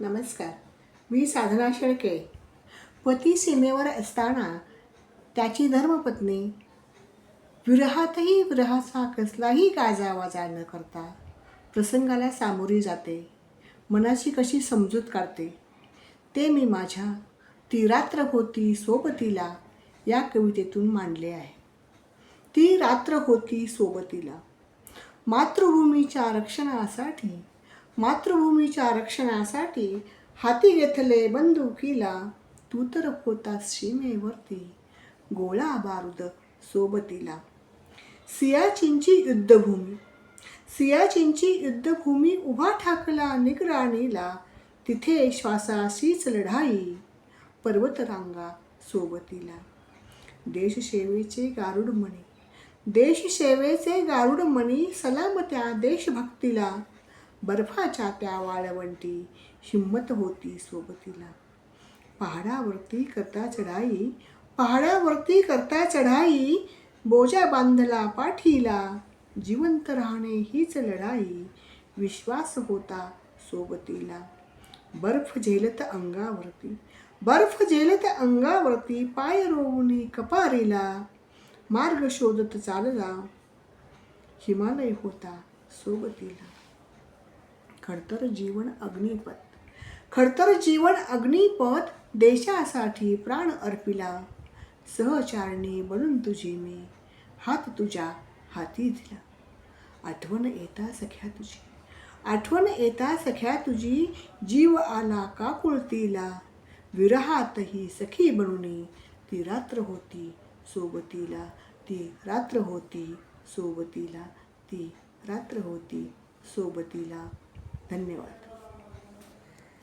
नमस्कार. मी साधना शेळके. पती सीमेवर असताना त्याची धर्मपत्नी विरहातही विरहाचा कसलाही गाजावाजा न करता प्रसंगाला सामोरी जाते. मनाची कशी समजूत काढते. ते मी माझ्या ती रात्र होती सोबतीला या कवितेतून मांडले आहे. ती रात्र होती सोबतीला. मातृभूमीच्या रक्षणासाठी मातृभूमीच्या रक्षणासाठी हाती घेतले बंदुकीला तू तर होतास सीमेवरती गोळा बारूद सोबतीला. सियाचीनची युद्धभूमी. सियाचीनची युद्धभूमी उभा ठाकला निगराणीला. तिथे श्वासाशीच लढाई पर्वतरांगा सोबतीला. देशसेवेचे गारुडमणी. देशसेवेचे गारुडमणी सलाम त्या देशभक्तीला. बर्फाच्या त्या वाळवंटी हिंमत होती सोबतीला. पहाडावरती करता चढाई पहाडावरती करता चढाई बोजा बांधला पाठीला. जिवंत राहणे हीच लढाई विश्वास होता सोबतीला. बर्फ झेलत अंगावरती बर्फ झेलत अंगावरती पाय रोवणी कपारीला. मार्ग शोधत चालला हिमालय होता सोबतीला. खडतर जीवन अग्निपथ. खडतर जीवन अग्निपथ देशासाठी प्राण अर्पिला. सहचारणी बनून तुझी मी हात तुझ्या हाती दिला. आठवण येता सख्या तुझी आठवण येता सख्या तुझी जीव आला का कुळतीला. विरहातही सखी बनून ती रात्र होती सोबतीला ती रात्र होती सोबतीला ती रात्र होती सोबतीला. धन्यवाद.